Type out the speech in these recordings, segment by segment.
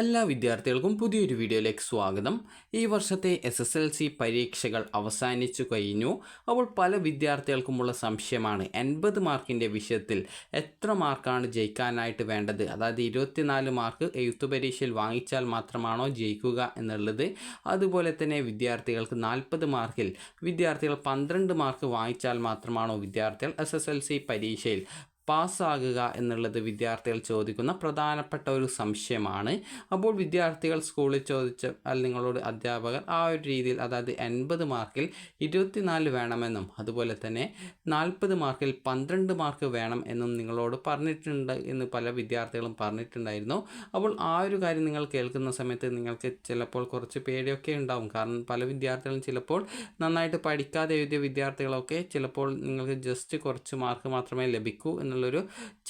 എല്ലാ വിദ്യാർത്ഥികൾക്കും പുതിയൊരു വീഡിയോയിലേക്ക് സ്വാഗതം. ഈ വർഷത്തെ എസ് എസ് എൽ സി പരീക്ഷകൾ അവസാനിച്ചു കഴിഞ്ഞു. അപ്പോൾ പല വിദ്യാർത്ഥികൾക്കുമുള്ള സംശയമാണ്. എൺപത് മാർക്കിന്റെ വിഷയത്തിൽ എത്ര മാർക്കാണ് ജയിക്കാനായിട്ട് വേണ്ടത്? അതായത് ഇരുപത്തിനാല് മാർക്ക് എഴുത്തു പരീക്ഷയിൽ വാങ്ങിച്ചാൽ മാത്രമാണോ ജയിക്കുക എന്നുള്ളത്. അതുപോലെ തന്നെ വിദ്യാർത്ഥികൾക്ക് നാൽപ്പത് മാർക്കിൽ വിദ്യാർത്ഥികൾ പന്ത്രണ്ട് മാർക്ക് വാങ്ങിച്ചാൽ മാത്രമാണോ വിദ്യാർത്ഥികൾ എസ് എസ് എൽ സി പരീക്ഷയിൽ പാസ്സാകുക എന്നുള്ളത് വിദ്യാർത്ഥികൾ ചോദിക്കുന്ന പ്രധാനപ്പെട്ട ഒരു സംശയമാണ്. അപ്പോൾ വിദ്യാർത്ഥികൾ സ്കൂളിൽ ചോദിച്ച അല്ലെങ്കിൽ നിങ്ങളോട് അധ്യാപകർ ആ ഒരു രീതിയിൽ അതായത് എൺപത് മാർക്കിൽ ഇരുപത്തിനാല് വേണമെന്നും അതുപോലെ തന്നെ നാൽപ്പത് മാർക്കിൽ പന്ത്രണ്ട് മാർക്ക് വേണം എന്നും നിങ്ങളോട് പറഞ്ഞിട്ടുണ്ട് എന്ന് പല വിദ്യാർത്ഥികളും പറഞ്ഞിട്ടുണ്ടായിരുന്നു. അപ്പോൾ ആ ഒരു കാര്യം നിങ്ങൾ കേൾക്കുന്ന സമയത്ത് നിങ്ങൾക്ക് ചിലപ്പോൾ കുറച്ച് പേടിയൊക്കെ ഉണ്ടാവും. കാരണം പല വിദ്യാർത്ഥികളും ചിലപ്പോൾ നന്നായിട്ട് പഠിക്കാതെ എഴുതിയ വിദ്യാർത്ഥികളൊക്കെ ചിലപ്പോൾ നിങ്ങൾക്ക് ജസ്റ്റ് കുറച്ച് മാർക്ക് മാത്രമേ ലഭിക്കൂ എന്നുള്ളൊരു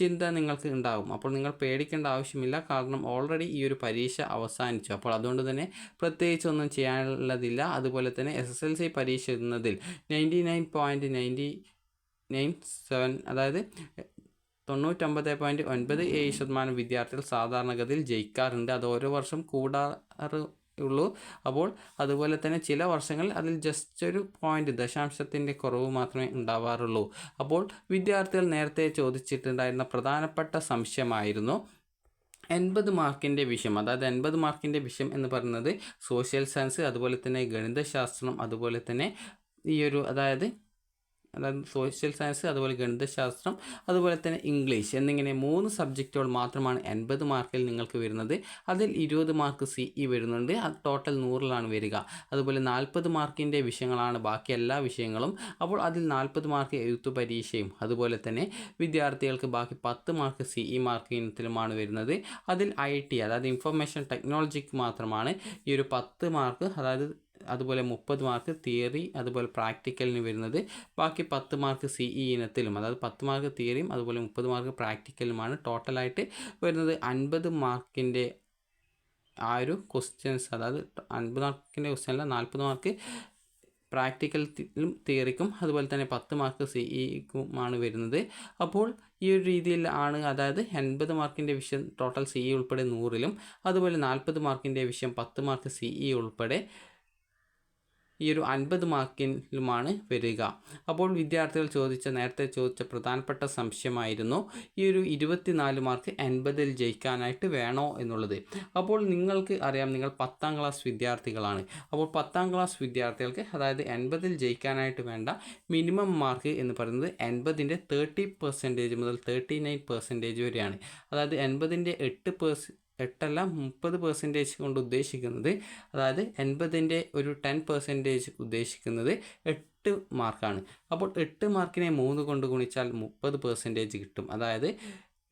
ചിന്ത നിങ്ങൾക്ക് ഉണ്ടാകും അപ്പോൾ നിങ്ങൾ പേടിക്കേണ്ട ആവശ്യമില്ല. കാരണം ഓൾറെഡി ഈ ഒരു പരീക്ഷ അവസാനിച്ചു. അപ്പോൾ അതുകൊണ്ട് തന്നെ പ്രത്യേകിച്ച് ഒന്നും ചെയ്യാനുള്ളതില്ല. അതുപോലെ തന്നെ എസ് എസ് എൽ സി പരീക്ഷ എഴുതുന്നതിൽ ninety nine point ninety nine seven അതായത് തൊണ്ണൂറ്റൊമ്പത് പോയിന്റ് ഒൻപത് ഏഴ് ശതമാനം വിദ്യാർത്ഥികൾ സാധാരണഗതിയിൽ ജയിക്കാറുണ്ട്. അത് ഓരോ വർഷം കൂടാറ് ഉള്ളൂ. അപ്പോൾ അതുപോലെ തന്നെ ചില വർഷങ്ങളിൽ അതിൽ ജസ്റ്റ് ഒരു പോയിന്റ് ദശാംശത്തിന്റെ കുറവ് മാത്രമേ ഉണ്ടാവാറുള്ളൂ. അപ്പോൾ വിദ്യാർത്ഥികൾ നേരത്തെ ചോദിച്ചിട്ടുണ്ടായിരുന്ന പ്രധാനപ്പെട്ട സംശയമായിരുന്നു എൺപത് മാർക്കിന്റെ വിഷയം. അതായത് എൺപത് മാർക്കിന്റെ വിഷയം എന്ന് പറയുന്നത് സോഷ്യൽ സയൻസ് അതുപോലെ തന്നെ ഗണിതശാസ്ത്രം അതുപോലെ തന്നെ ഈ ഒരു അതായത് അതായത് സോഷ്യൽ സയൻസ് അതുപോലെ ഗണിതശാസ്ത്രം അതുപോലെ തന്നെ ഇംഗ്ലീഷ് എന്നിങ്ങനെ മൂന്ന് സബ്ജക്റ്റുകൾ മാത്രമാണ് എൺപത് മാർക്കിൽ നിങ്ങൾക്ക് വരുന്നത്. അതിൽ ഇരുപത് മാർക്ക് സി ഇ വരുന്നുണ്ട്. അത് ടോട്ടൽ നൂറിലാണ് വരിക. അതുപോലെ നാൽപ്പത് മാർക്കിന്റെ വിഷയങ്ങളാണ് ബാക്കി എല്ലാ വിഷയങ്ങളും. അപ്പോൾ അതിൽ നാൽപ്പത് മാർക്ക് എഴുത്തു പരീക്ഷയും അതുപോലെ തന്നെ വിദ്യാർത്ഥികൾക്ക് ബാക്കി പത്ത് മാർക്ക് സി ഇ മാർക്ക് ഇനത്തിലുമാണ് വരുന്നത്. അതിൽ ഐ ടി അതായത് ഇൻഫർമേഷൻ ടെക്നോളജിക്ക് മാത്രമാണ് ഈ ഒരു പത്ത് മാർക്ക് അതായത് അതുപോലെ മുപ്പത് മാർക്ക് തിയറി അതുപോലെ പ്രാക്ടിക്കലിന് വരുന്നത്. ബാക്കി പത്ത് മാർക്ക് സി ഇ ഇനത്തിലും അതായത് പത്ത് മാർക്ക് തിയറിയും അതുപോലെ മുപ്പത് മാർക്ക് പ്രാക്ടിക്കലുമാണ് ടോട്ടലായിട്ട് വരുന്നത്. അൻപത് മാർക്കിന്റെ ആ ഒരു ക്വസ്റ്റ്യൻസ് അതായത് അൻപത് മാർക്കിന്റെ ക്വസ്റ്റ്യൻ അല്ല നാൽപ്പത് മാർക്ക് പ്രാക്ടിക്കലും തിയറിക്കും അതുപോലെ തന്നെ പത്ത് മാർക്ക് സി ഇക്കുമാണ് വരുന്നത്. അപ്പോൾ ഈ ഒരു രീതിയിൽ ആണ് അതായത് എൺപത് മാർക്കിന്റെ വിഷയം ടോട്ടൽ സി ഇ ഉൾപ്പെടെ നൂറിലും അതുപോലെ നാൽപ്പത് മാർക്കിന്റെ വിഷയം പത്ത് മാർക്ക് സി ഇ ഉൾപ്പെടെ ഈ ഒരു അൻപത് മാർക്കിലുമാണ് വരിക. അപ്പോൾ വിദ്യാർത്ഥികൾ ചോദിച്ച നേരത്തെ ചോദിച്ച പ്രധാനപ്പെട്ട സംശയമായിരുന്നു ഈ ഒരു ഇരുപത്തിനാല് മാർക്ക് എൺപതിൽ ജയിക്കാനായിട്ട് വേണോ എന്നുള്ളത്. അപ്പോൾ നിങ്ങൾക്ക് അറിയാം നിങ്ങൾ പത്താം ക്ലാസ് വിദ്യാർത്ഥികളാണ്. അപ്പോൾ പത്താം ക്ലാസ് വിദ്യാർത്ഥികൾക്ക് അതായത് എൺപതിൽ ജയിക്കാനായിട്ട് വേണ്ട മിനിമം മാർക്ക് എന്ന് പറയുന്നത് എൺപതിന്റെ തേർട്ടി പെർസെന്റേജ് മുതൽ തേർട്ടി നയൻ പെർസെന്റേജ് വരെയാണ്. അതായത് എൺപതിന്റെ എട്ട് പേഴ്സ് എട്ടല്ല മുപ്പത് പെർസെന്റേജ് കൊണ്ട് ഉദ്ദേശിക്കുന്നത്. അതായത് എൺപതിന്റെ ഒരു ടെൻ പെർസെന്റേജ് ഉദ്ദേശിക്കുന്നത് എട്ട് മാർക്കാണ്. അപ്പോൾ എട്ട് മാർക്കിനെ മൂന്ന് കൊണ്ട് ഗുണിച്ചാൽ മുപ്പത് പെർസെന്റേജ് കിട്ടും. അതായത്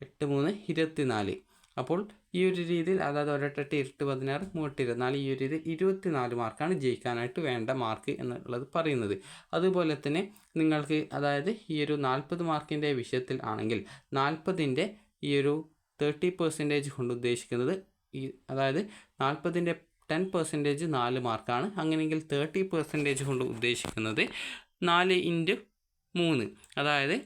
എട്ട് മൂന്ന് ഇരുപത്തിനാല്. അപ്പോൾ ഈ ഒരു രീതിയിൽ അതായത് ഒരെട്ടെട്ട് ഇരുട്ട് പതിനാറ് മൂട്ട് ഇരുപത്തിനാല് ഈ ഒരു രീതിയിൽ ഇരുപത്തിനാല് മാർക്കാണ് ജയിക്കാനായിട്ട് വേണ്ട മാർക്ക് എന്നുള്ളത് പറയുന്നത്. അതുപോലെ തന്നെ നിങ്ങൾക്ക് അതായത് ഈ ഒരു നാൽപ്പത് മാർക്കിന്റെ വിഷയത്തിൽ ആണെങ്കിൽ നാൽപ്പതിന്റെ ഈ ഒരു തേർട്ടി പെർസെന്റേജ് കൊണ്ട് ഉദ്ദേശിക്കുന്നത് ഈ അതായത് നാൽപ്പതിന്റെ ടെൻ പെർസെന്റേജ് നാല് മാർക്കാണ്. അങ്ങനെയെങ്കിൽ തേർട്ടി പെർസെന്റേജ് കൊണ്ട് ഉദ്ദേശിക്കുന്നത് നാല് ഇന്റു മൂന്ന്. അതായത്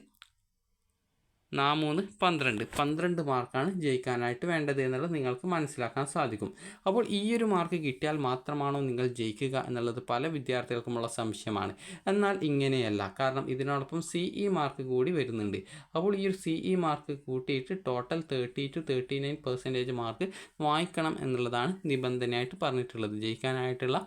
നാ മൂന്ന് പന്ത്രണ്ട്. പന്ത്രണ്ട് മാർക്കാണ് ജയിക്കാനായിട്ട് വേണ്ടത് എന്നുള്ളത് നിങ്ങൾക്ക് മനസ്സിലാക്കാൻ സാധിക്കും. അപ്പോൾ ഈ ഒരു മാർക്ക് കിട്ടിയാൽ മാത്രമാണോ നിങ്ങൾ ജയിക്കുക എന്നുള്ളത് പല വിദ്യാർത്ഥികൾക്കുമുള്ള സംശയമാണ്. എന്നാൽ ഇങ്ങനെയല്ല. കാരണം ഇതിനോടൊപ്പം സി ഇ മാർക്ക് കൂടി വരുന്നുണ്ട്. അപ്പോൾ ഈ ഒരു സി ഇ മാർക്ക് കൂട്ടിയിട്ട് total thirty two thirty nine percentage mark വാങ്ങിക്കണം എന്നുള്ളതാണ് നിബന്ധനയായിട്ട് പറഞ്ഞിട്ടുള്ളത്. ജയിക്കാനായിട്ടുള്ള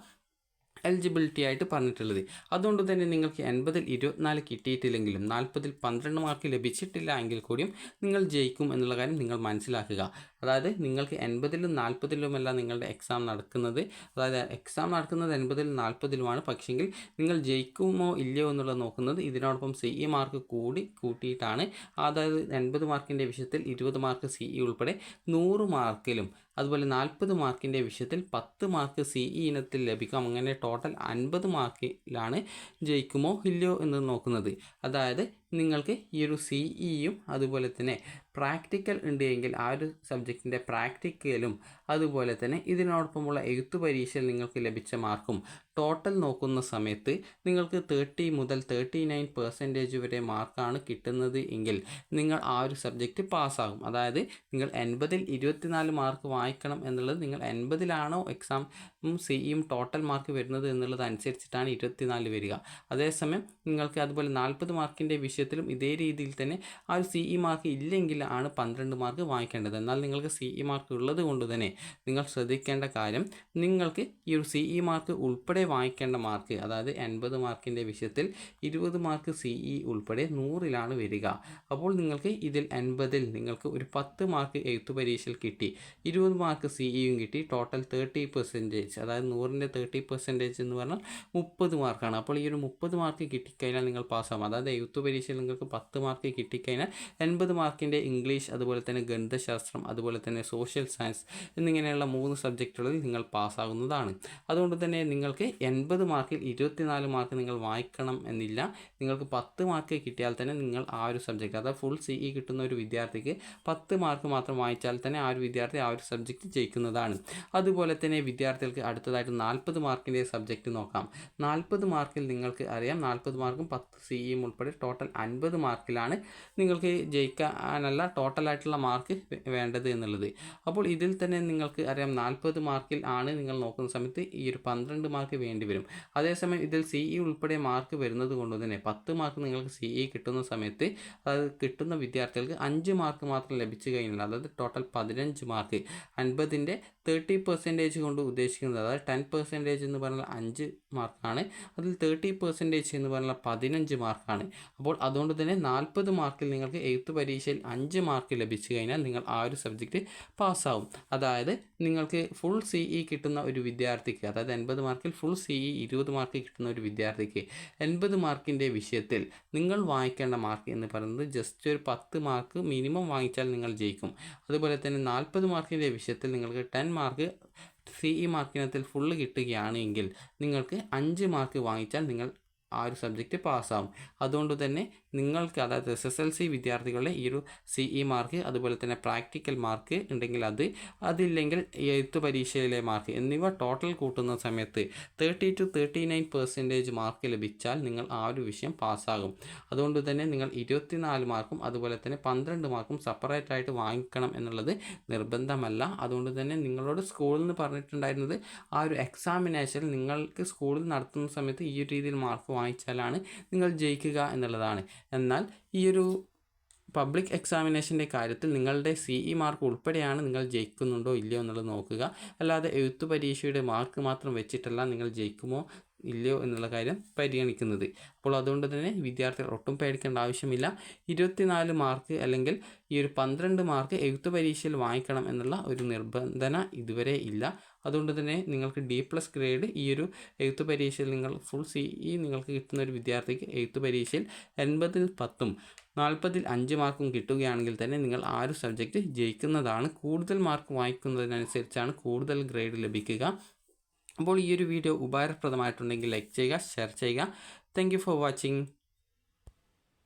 എലിജിബിലിറ്റി ആയിട്ട് പറഞ്ഞിട്ടുള്ളത്. അതുകൊണ്ട് തന്നെ നിങ്ങൾക്ക് എൺപതിൽ ഇരുപത്തിനാല് കിട്ടിയിട്ടില്ലെങ്കിലും നാൽപ്പതിൽ പന്ത്രണ്ട് മാർക്ക് ലഭിച്ചിട്ടില്ല എങ്കിൽ കൂടിയും നിങ്ങൾ ജയിക്കും എന്നുള്ള കാര്യം നിങ്ങൾ മനസ്സിലാക്കുക. അതായത് നിങ്ങൾക്ക് എൺപതിലും നാൽപ്പതിലുമല്ല നിങ്ങളുടെ എക്സാം നടക്കുന്നത്. അതായത് എക്സാം നടക്കുന്നത് എൺപതിലും നാൽപ്പതിലുമാണ്. പക്ഷെങ്കിൽ നിങ്ങൾ ജയിക്കുമോ ഇല്ലയോ എന്നുള്ളത് നോക്കുന്നത് ഇതിനോടൊപ്പം സി ഇ മാർക്ക് കൂടി കൂട്ടിയിട്ടാണ്. അതായത് എൺപത് മാർക്കിന്റെ വിഷയത്തിൽ ഇരുപത് മാർക്ക് സി ഇ ഉൾപ്പെടെ നൂറ് മാർക്കിലും അതുപോലെ നാൽപ്പത് മാർക്കിന്റെ വിഷയത്തിൽ പത്ത് മാർക്ക് സി ഇ ഇനത്തിൽ ലഭിക്കാം. അങ്ങനെ ടോട്ടൽ അൻപത് മാർക്കിലാണ് ജയിക്കുമോ ഇല്ലയോ എന്ന് നോക്കുന്നത്. അതായത് നിങ്ങൾക്ക് ഈ ഒരു സി ഇയും അതുപോലെ തന്നെ പ്രാക്ടിക്കൽ ഉണ്ട് എങ്കിൽ ആ ഒരു സബ്ജക്റ്റിന്റെ പ്രാക്ടിക്കലും അതുപോലെ തന്നെ ഇതിനോടൊപ്പമുള്ള എഴുത്തു പരീക്ഷയിൽ നിങ്ങൾക്ക് ലഭിച്ച മാർക്കും ടോട്ടൽ നോക്കുന്ന സമയത്ത് നിങ്ങൾക്ക് തേർട്ടി മുതൽ തേർട്ടി നയൻ പെർസെന്റേജ് വരെ മാർക്കാണ് കിട്ടുന്നത് എങ്കിൽ നിങ്ങൾ ആ ഒരു സബ്ജക്റ്റ് പാസ്സാകും അതായത് നിങ്ങൾ എൺപതിൽ ഇരുപത്തിനാല് മാർക്ക് വാങ്ങിക്കണം എന്നുള്ളത് നിങ്ങൾ എൺപതിലാണോ എക്സാമും സിയും ടോട്ടൽ മാർക്ക് വരുന്നത് എന്നുള്ളത് അനുസരിച്ചിട്ടാണ് ഇരുപത്തിനാല് വരിക. അതേസമയം നിങ്ങൾക്ക് അതുപോലെ നാൽപ്പത് മാർക്കിന്റെ വിഷയത്തിലും ഇതേ രീതിയിൽ തന്നെ ആ ഒരു സി ഇ മാർക്ക് ഇല്ലെങ്കിൽ ആണ് പന്ത്രണ്ട് മാർക്ക് വാങ്ങിക്കേണ്ടത്. എന്നാൽ നിങ്ങൾക്ക് സി ഇ മാർക്ക് ഉള്ളത് കൊണ്ട് തന്നെ നിങ്ങൾ ശ്രദ്ധിക്കേണ്ട കാര്യം നിങ്ങൾക്ക് ഈ ഒരു സി ഇ മാർക്ക് ഉൾപ്പെടെ വാങ്ങിക്കേണ്ട മാർക്ക് അതായത് എൺപത് മാർക്കിന്റെ വിഷയത്തിൽ ഇരുപത് മാർക്ക് സി ഇ ഉൾപ്പെടെ നൂറിലാണ് വരിക. അപ്പോൾ നിങ്ങൾക്ക് ഇതിൽ എൺപതിൽ നിങ്ങൾക്ക് ഒരു പത്ത് മാർക്ക് എഴുത്തു പരീക്ഷയിൽ കിട്ടി. ഇരുപത് മാർക്ക് സി ഇയും കിട്ടി. ടോട്ടൽ തേർട്ടി പെർസെന്റേജ് അതായത് നൂറിന്റെ തേർട്ടി പെർസെന്റേജ് എന്ന് പറഞ്ഞാൽ മുപ്പത് മാർക്കാണ് അപ്പോൾ ഈ ഒരു മുപ്പത് മാർക്ക് കിട്ടിക്കഴിഞ്ഞാൽ നിങ്ങൾ പാസ്സാകും അതായത് എഴുത്തു പരീക്ഷയിൽ നിങ്ങൾക്ക് പത്ത് മാർക്ക് കിട്ടിക്കഴിഞ്ഞാൽ എൺപത് മാർക്കിന്റെ ഇംഗ്ലീഷ് അതുപോലെ തന്നെ ഗണിതശാസ്ത്രം അതുപോലെ തന്നെ സോഷ്യൽ സയൻസ് എന്നിങ്ങനെയുള്ള മൂന്ന് സബ്ജക്റ്റുകളിൽ നിങ്ങൾ പാസ്സാകുന്നതാണ് അതുകൊണ്ട് തന്നെ നിങ്ങൾക്ക് എൺപത് മാർക്കിൽ ഇരുപത്തിനാല് മാർക്ക് നിങ്ങൾ വായിക്കണം എന്നില്ല. നിങ്ങൾക്ക് പത്ത് മാർക്ക് കിട്ടിയാൽ തന്നെ നിങ്ങൾ ആ ഒരു സബ്ജക്റ്റ് അതായത് ഫുൾ സി ഇ കിട്ടുന്ന ഒരു വിദ്യാർത്ഥിക്ക് പത്ത് മാർക്ക് മാത്രം വായിച്ചാൽ തന്നെ ആ ഒരു വിദ്യാർത്ഥി ആ ഒരു സബ്ജക്റ്റ് ജയിക്കുന്നതാണ്. അതുപോലെ തന്നെ വിദ്യാർത്ഥികൾക്ക് അടുത്തതായിട്ട് നാൽപ്പത് മാർക്കിന്റെ സബ്ജക്റ്റ് നോക്കാം. നാൽപ്പത് മാർക്കിൽ നിങ്ങൾക്ക് അറിയാം നാൽപ്പത് മാർക്കും പത്ത് സി ഇയും ഉൾപ്പെടെ ടോട്ടൽ അൻപത് മാർക്കിലാണ് നിങ്ങൾക്ക് ജയിക്കാനല്ല ടോട്ടലായിട്ടുള്ള മാർക്ക് വേണ്ടത് എന്നുള്ളത്. അപ്പോൾ ഇതിൽ തന്നെ നിങ്ങൾക്ക് അറിയാം നാൽപ്പത് മാർക്കിൽ ആണ് നിങ്ങൾ നോക്കുന്ന സമയത്ത് ഈ ഒരു പന്ത്രണ്ട് മാർക്ക് വേണ്ടി വരും. അതേസമയം ഇതിൽ സി ഇ ഉൾപ്പെടെ മാർക്ക് വരുന്നത് കൊണ്ട് തന്നെ പത്ത് മാർക്ക് നിങ്ങൾക്ക് സി ഇ കിട്ടുന്ന സമയത്ത് അത് കിട്ടുന്ന വിദ്യാർത്ഥികൾക്ക് അഞ്ച് മാർക്ക് മാത്രം ലഭിച്ചു കഴിഞ്ഞാൽ അതായത് ടോട്ടൽ പതിനഞ്ച് മാർക്ക് അൻപതിന്റെ തേർട്ടി പെർസെന്റേജ് കൊണ്ട് ഉദ്ദേശിക്കുന്നത് അതായത് ടെൻ പെർസെന്റേജ് എന്ന് പറഞ്ഞാൽ അഞ്ച് മാർക്കാണ്. അതിൽ തേർട്ടി പെർസെന്റേജ് എന്ന് പറഞ്ഞാൽ പതിനഞ്ച് മാർക്കാണ്. അപ്പോൾ അതുകൊണ്ട് തന്നെ നാൽപ്പത് മാർക്കിൽ നിങ്ങൾക്ക് എഴുത്ത് പരീക്ഷയിൽ അഞ്ച് മാർക്ക് ലഭിച്ചു കഴിഞ്ഞാൽ നിങ്ങൾ ആ ഒരു സബ്ജക്റ്റ് പാസ്സാവും. അതായത് നിങ്ങൾക്ക് ഫുൾ സി ഇ കിട്ടുന്ന ഒരു വിദ്യാർത്ഥിക്ക് അതായത് എൺപത് മാർക്കിൽ ഫുൾ സി ഇ ഇരുപത് മാർക്ക് കിട്ടുന്ന ഒരു വിദ്യാർത്ഥിക്ക് എൺപത് മാർക്കിന്റെ വിഷയത്തിൽ നിങ്ങൾ വാങ്ങിക്കേണ്ട മാർക്ക് എന്ന് പറയുന്നത് ജസ്റ്റ് ഒരു പത്ത് മാർക്ക് മിനിമം വാങ്ങിച്ചാൽ നിങ്ങൾ ജയിക്കും. അതുപോലെ തന്നെ നാൽപ്പത് മാർക്കിന്റെ വിഷയത്തിൽ നിങ്ങൾക്ക് ടെൻ മാർക്ക് സി ഇ മാർക്കിനത്തിൽ ഫുള്ള് കിട്ടുകയാണെങ്കിൽ നിങ്ങൾക്ക് അഞ്ച് മാർക്ക് വാങ്ങിച്ചാൽ നിങ്ങൾ ആ ഒരു സബ്ജക്റ്റ് പാസ്സാവും അതുകൊണ്ട് തന്നെ നിങ്ങൾക്ക് അതായത് എസ് എസ് എൽ സി വിദ്യാർത്ഥികളുടെ ഈ ഒരു സി ഇ മാർക്ക് അതുപോലെ തന്നെ പ്രാക്ടിക്കൽ മാർക്ക് ഉണ്ടെങ്കിൽ അത് അതില്ലെങ്കിൽ എഴുത്ത് പരീക്ഷയിലെ മാർക്ക് എന്നിവ ടോട്ടൽ കൂട്ടുന്ന സമയത്ത് thirty two thirty nine percentage mark ലഭിച്ചാൽ നിങ്ങൾ ആ ഒരു വിഷയം പാസ്സാകും അതുകൊണ്ട് തന്നെ നിങ്ങൾ ഇരുപത്തിനാല് മാർക്കും അതുപോലെ തന്നെ പന്ത്രണ്ട് മാർക്കും സെപ്പറേറ്റ് ആയിട്ട് വാങ്ങിക്കണം എന്നുള്ളത് നിർബന്ധമല്ല. അതുകൊണ്ട് തന്നെ നിങ്ങളോട് സ്കൂളിൽ നിന്ന് പറഞ്ഞിട്ടുണ്ടായിരുന്നത് ആ ഒരു എക്സാമിനേഷൻ നിങ്ങൾക്ക് സ്കൂളിൽ നടത്തുന്ന സമയത്ത് ഈ ഒരു രീതിയിൽ മാർക്ക് വാങ്ങിച്ചാലാണ് നിങ്ങൾ ജയിക്കുക എന്നുള്ളതാണ്. എന്നാൽ ഈ ഒരു പബ്ലിക് എക്സാമിനേഷന്റെ കാര്യത്തിൽ നിങ്ങളുടെ സി ഇ മാർക്ക് ഉൾപ്പെടെയാണ് നിങ്ങൾ ജയിക്കുന്നുണ്ടോ ഇല്ലയോ എന്നുള്ളത് നോക്കുക. അല്ലാതെ എഴുത്തു പരീക്ഷയുടെ മാർക്ക് മാത്രം വെച്ചിട്ടല്ല നിങ്ങൾ ജയിക്കുമോ ഇല്ലയോ എന്നുള്ള കാര്യം പരിഗണിക്കുന്നത്. അപ്പോൾ അതുകൊണ്ട് തന്നെ വിദ്യാർത്ഥികൾ ഒട്ടും പേടിക്കേണ്ട ആവശ്യമില്ല. ഇരുപത്തിനാല് മാർക്ക് അല്ലെങ്കിൽ ഈ ഒരു പന്ത്രണ്ട് മാർക്ക് എഴുത്ത് പരീക്ഷയിൽ വാങ്ങിക്കണം എന്നുള്ള ഒരു നിർബന്ധന ഇതുവരെ ഇല്ല. അതുകൊണ്ട് തന്നെ നിങ്ങൾക്ക് ഡി പ്ലസ് ഗ്രേഡ് ഈ ഒരു എഴുത്ത് പരീക്ഷയിൽ നിങ്ങൾ ഫുൾ സി ഈ നിങ്ങൾക്ക് കിട്ടുന്ന ഒരു വിദ്യാർത്ഥിക്ക് എഴുത്ത് പരീക്ഷയിൽ എൺപതിൽ പത്തും നാൽപ്പതിൽ അഞ്ച് മാർക്കും കിട്ടുകയാണെങ്കിൽ തന്നെ നിങ്ങൾ ആ ഒരു സബ്ജക്റ്റ് ജയിക്കുന്നതാണ്. കൂടുതൽ മാർക്ക് വാങ്ങിക്കുന്നതിനനുസരിച്ചാണ് കൂടുതൽ ഗ്രേഡ് ലഭിക്കുക. അപ്പോൾ ഈ ഒരു വീഡിയോ ഉപകാരപ്രദമായിട്ടുണ്ടെങ്കിൽ ലൈക്ക് ചെയ്യുക ഷെയർ ചെയ്യുക. Thank for watching